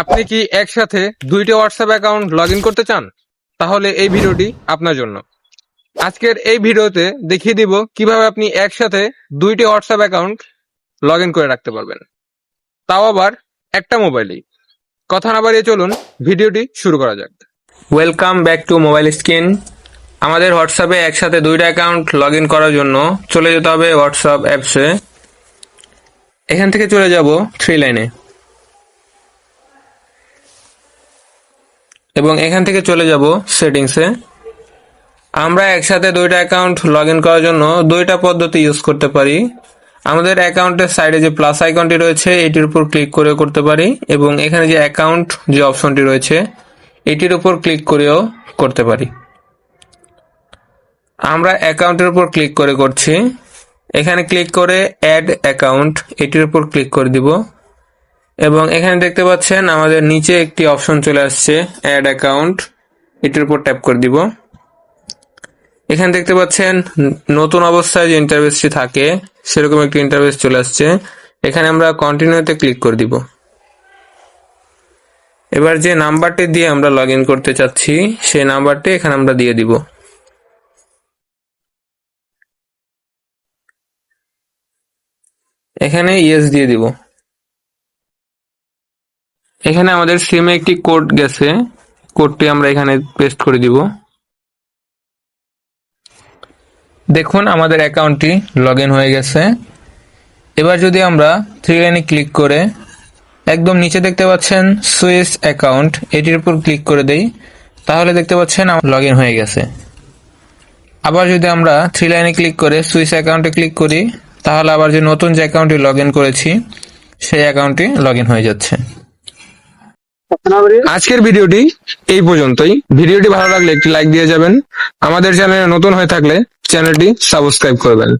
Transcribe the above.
আপনি কি একসাথে দুইটি হোয়াটসঅ্যাপ অ্যাকাউন্ট লগ করতে চান? তাহলে এই ভিডিওটি আপনার জন্য। আজকের এই ভিডিওতে দেখিয়ে দিব কীভাবে আপনি একসাথে দুইটি হোয়াটসঅ্যাপ অ্যাকাউন্ট লগ করে রাখতে পারবেন। তাও আবার একটা মোবাইলেই কথা না বাড়িয়ে চলুন, ভিডিওটি শুরু করা যাক। Welcome back to mobile screen আমাদের হোয়াটসঅ্যাপে একসাথে দুইটা অ্যাকাউন্ট লগ করার জন্য চলে যেতে হবে হোয়াটসঅ্যাপ অ্যাপসে এখান থেকে চলে যাব থ্রি লাইনে এবং এখান থেকে চলে যাব সেটিংসে। আমরা একসাথে দুইটা অ্যাকাউন্ট লগ ইন করার জন্য দুইটা পদ্ধতি ইউজ করতে পারি। আমাদের অ্যাকাউন্টের সাইডে যে প্লাস আইকনটি রয়েছে, এটির উপর ক্লিক করে করতে পারি এবং এখানে যে অ্যাকাউন্ট, যে অপশনটি রয়েছে, এটির উপর ক্লিক করেও করতে পারি। আমরা অ্যাকাউন্টের উপর ক্লিক করে করছি। এখানে ক্লিক করে অ্যাড অ্যাকাউন্ট, এটির উপর ক্লিক করে দিব। এবং এখানে দেখতে পাচ্ছেন আমাদের নিচে একটি অপশন চলে আসছে অ্যাড অ্যাকাউন্ট এটির উপর ট্যাপ করে দিব। এখানে দেখতে পাচ্ছেন নতুন অবস্থায় যে ইন্টারভেসটি থাকে, সেরকম একটি ইন্টারভেস চলে আসছে। এখানে আমরা কন্টিনিউতে ক্লিক করে দিব। এবার যে নাম্বারটি দিয়ে আমরা লগ করতে চাচ্ছি, সেই নাম্বারটি এখানে আমরা দিয়ে দিব। এখানে ইয়েস দিয়ে দিব। এখানে আমাদের সিমে একটি কোড গেছে। কোডটি আমরা এখানে পেস্ট করে দিব। দেখুন আমাদের অ্যাকাউন্টটি লগ হয়ে গেছে। এবার যদি আমরা থ্রি লাইনে ক্লিক করে, একদম নিচে দেখতে পাচ্ছেন সুইস অ্যাকাউন্ট এটির উপর ক্লিক করে দেই, তাহলে দেখতে পাচ্ছেন লগ হয়ে গেছে। আবার যদি আমরা থ্রি লাইনে ক্লিক করে সুইস অ্যাকাউন্টে ক্লিক করি, তাহলে আবার যে নতুন যে অ্যাকাউন্টটি লগ করেছি, সেই অ্যাকাউন্টটি লগ হয়ে যাচ্ছে। আজকের ভিডিওটি এই পর্যন্তই। ভিডিওটি ভালো লাগলে একটি লাইক দিয়ে যাবেন। আমাদের চ্যানেলে নতুন হয়ে থাকলে চ্যানেলটি সাবস্ক্রাইব করবেন।